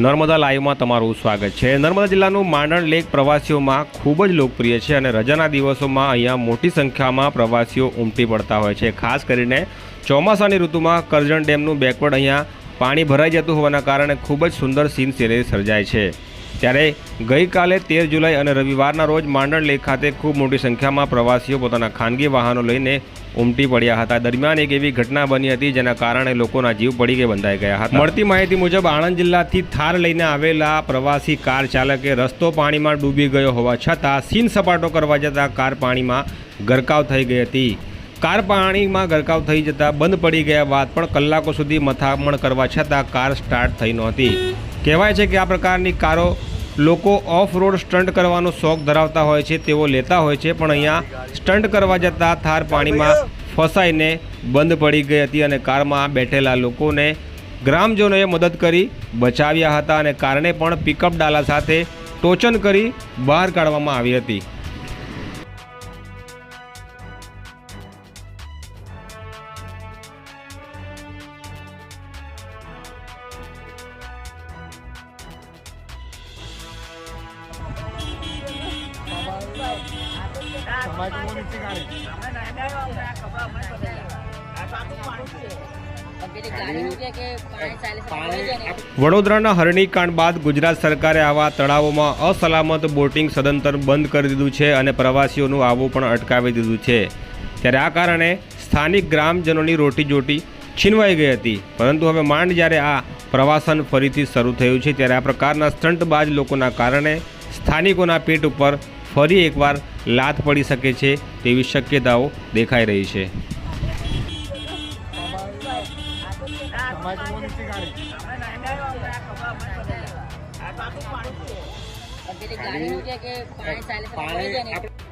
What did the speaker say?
નર્મદા લાઈવમાં તમારું સ્વાગત છે. નર્મદા જિલ્લાનું માંડણ લેક પ્રવાસીઓમાં ખૂબ જ લોકપ્રિય છે અને રજાના દિવસોમાં અહીંયા મોટી સંખ્યામાં પ્રવાસીઓ ઉમટી પડતા હોય છે. ખાસ કરીને ચોમાસાની ઋતુમાં કરજણ ડેમનું બેકવર્ડ અહીંયા પાણી ભરાઈ જતું હોવાના કારણે ખૂબ જ સુંદર સીન સિનેરી સર્જાય છે. ત્યારે ગઈકાલે તેર જુલાઈ અને રવિવારના રોજ માંડણ લેક ખાતે ખૂબ મોટી સંખ્યામાં પ્રવાસીઓ પોતાના ખાનગી વાહનો લઈને ઉમટી પડ્યા હતા. દરમિયાન એક એવી ઘટના બની હતી જેના કારણે લોકોના જીવ પડી કે બંધાઈ ગયા હતા. મળતી માહિતી મુજબ આણંદ જિલ્લાથી થાર લઈને આવેલા પ્રવાસી કાર ચાલકે રસ્તો પાણીમાં ડૂબી ગયો હોવા છતાં સીન સપાટો કરવા જતાં કાર પાણીમાં ગરકાવ થઈ ગઈ હતી. કાર પાણીમાં ગરકાવ થઈ જતાં બંધ પડી ગયા બાદ પણ કલાકો સુધી મથામણ કરવા છતાં કાર સ્ટાર્ટ થઈ નહોતી. કહેવાય છે કે આ પ્રકારની કારો લોકો ઓફ રોડ સ્ટન્ટ કરવાનો શોખ ધરાવતા હોય છે, તેઓ લેતા હોય છે, પણ અહીંયા સ્ટન્ટ કરવા જતાં થાર પાણીમાં ફસાઈને બંધ પડી ગઈ હતી અને કારમાં બેઠેલા લોકોને ગ્રામજનોએ મદદ કરી બચાવ્યા હતા અને કારને પણ પિકઅપ ડાલા સાથે ટોચન કરી બહાર કાઢવામાં આવી હતી. વડોદરાના હરણીકાંડ બાદ ગુજરાત સરકારે આવા તળાવોમાં અસલામત બોટિંગ સદંતર બંધ કરી દીધું છે અને પ્રવાસીઓનું આવવું પણ અટકાવી દીધું છે. ત્યારે આ કારણે સ્થાનિક ગ્રામજનોની રોટીજોટી છીનવાઈ ગઈ હતી. પરંતુ હવે માંડ જ્યારે આ પ્રવાસન ફરીથી શરૂ થયું છે, ત્યારે આ પ્રકારના સ્ટંટબાજ લોકોના કારણે સ્થાનિકોના પેટ ઉપર ફરી એકવાર લાત પડી શકે છે તેવી શક્યતાઓ દેખાઈ રહી છે. પાણી